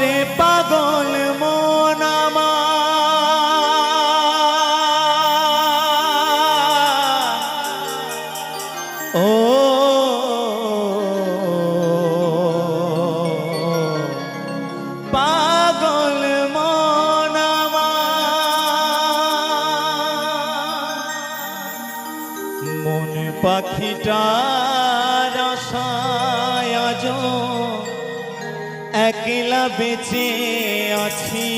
ওরে পাগল মন ও পাগল মন মন পাখিটা বেঁচে আছি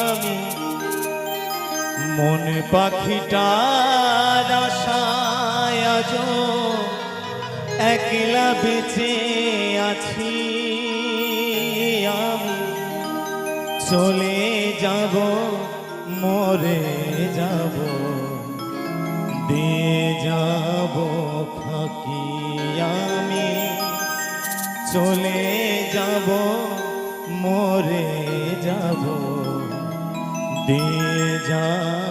আমি। মন পাখিটার আশায় আজ একলা বেঁচে আছি আমি। চলে যাব, মরে যাব, দিয়ে যাব ফাঁকিয়া চলে যাব মরে যাব। দে যা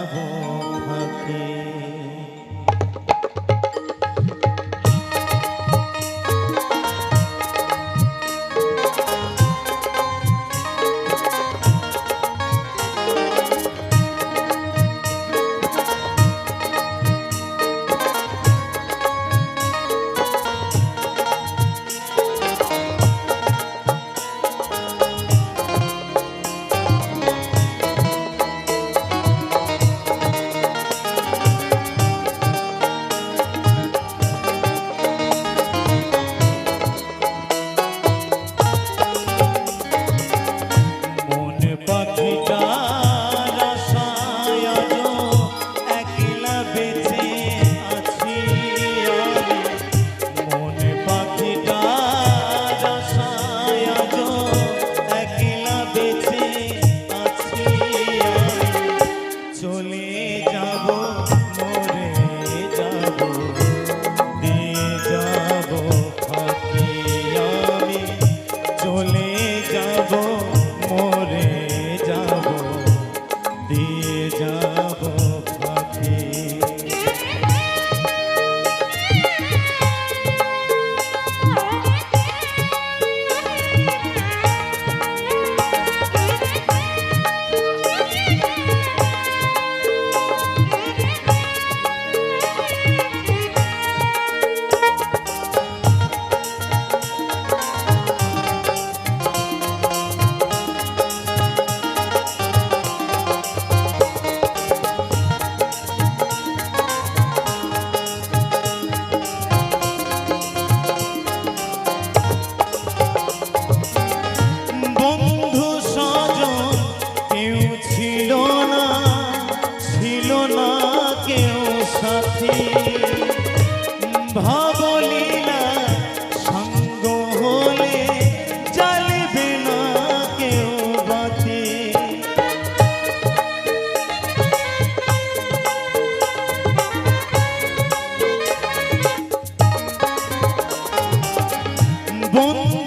ভবলীলা সঙ্গ হলে জ্বালবে না কেউ বাতে বন্ধু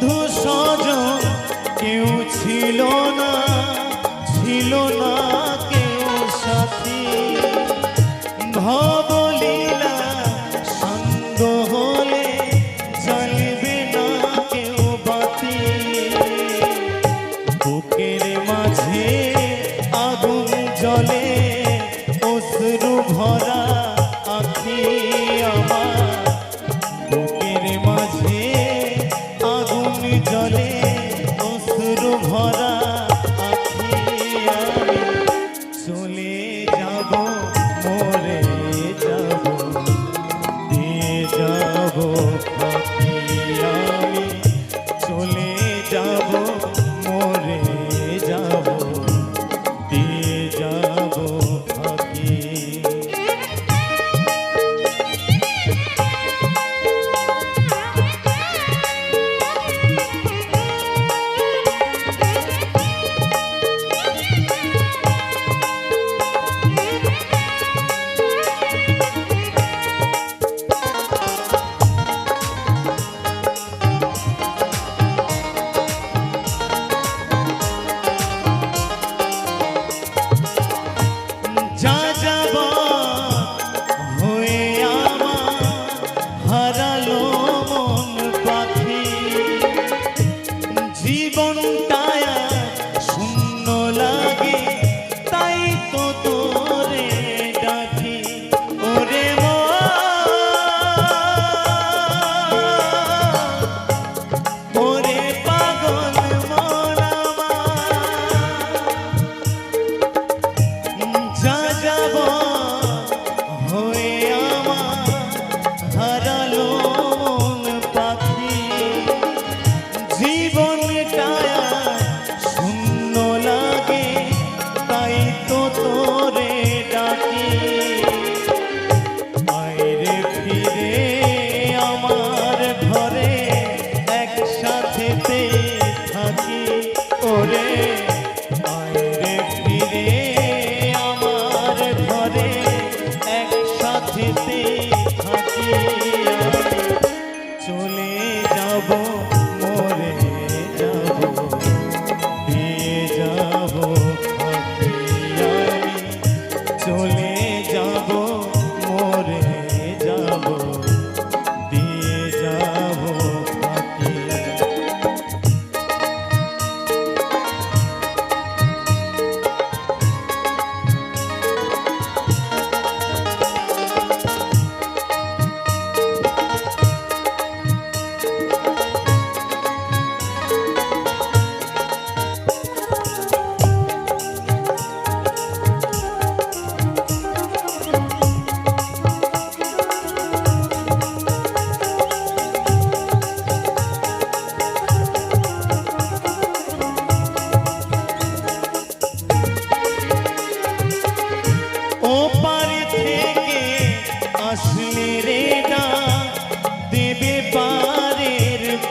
little itch down.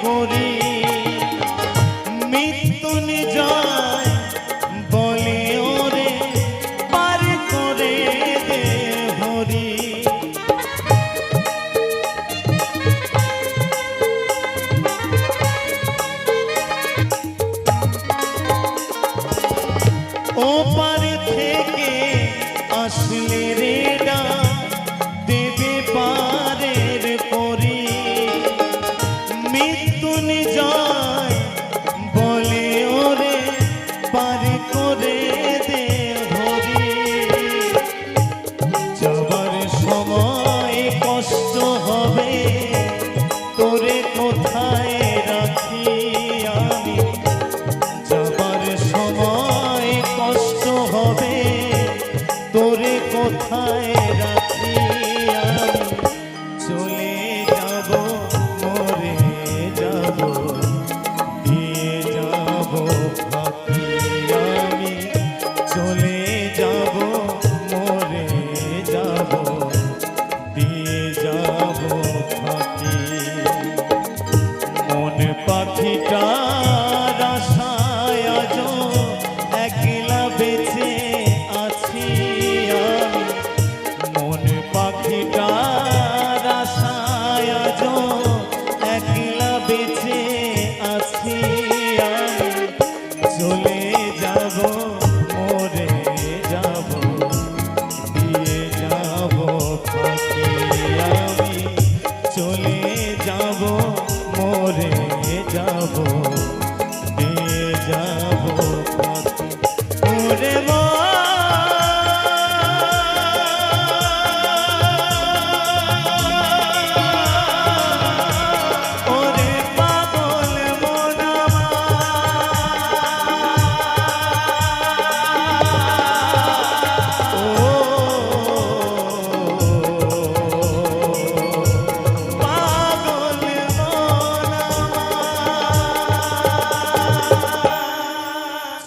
করি। মৃত্যু নিজায় বলে ওরে পার করে দে হরি। ও পা quando আয়োজন